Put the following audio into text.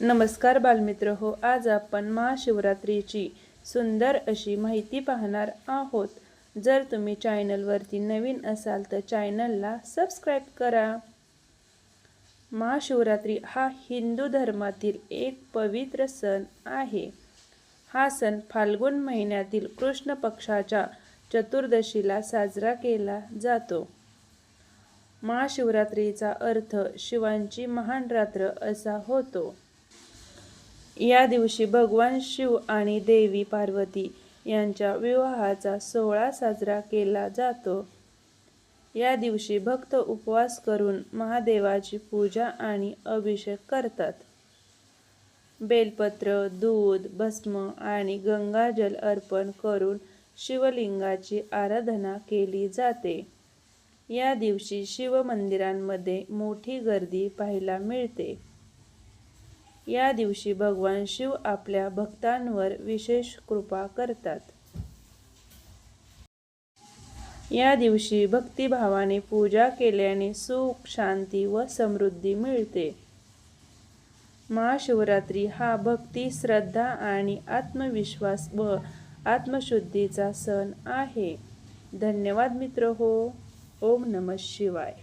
नमस्कार बालमित्र हो आज आपण महाशिवरात्रीची सुंदर अशी माहिती पाहणार आहोत. जर तुम्ही चॅनलवरती नवीन असाल तर चॅनलला सबस्क्राईब करा. महाशिवरात्री हा हिंदू धर्मातील एक पवित्र सण आहे. हा सण फाल्गुन महिन्यातील कृष्ण पक्षाच्या चतुर्दशीला साजरा केला जातो. महाशिवरात्रीचा अर्थ शिवांची महान रात्र असा होतो. या दिवशी भगवान शिव आणि देवी पार्वती यांच्या विवाहाचा सोहळा साजरा केला जातो. या दिवशी भक्त उपवास करून महादेवाची पूजा आणि अभिषेक करतात. बेलपत्र दूध भस्म आणि गंगाजल अर्पण करून शिवलिंगाची आराधना केली जाते. या दिवशी शिवमंदिरांमध्ये मोठी गर्दी पाहायला मिळते. या दिवशी भगवान शिव आपल्या भक्तांवर विशेष कृपा करतात. या दिवशी भक्तिभावाने पूजा केल्याने सुख शांती व समृद्धी मिळते. महाशिवरात्री हा भक्ती श्रद्धा आणि आत्मविश्वास व आत्मशुद्धीचा सण आहे. धन्यवाद मित्र हो. ओम नमः शिवाय.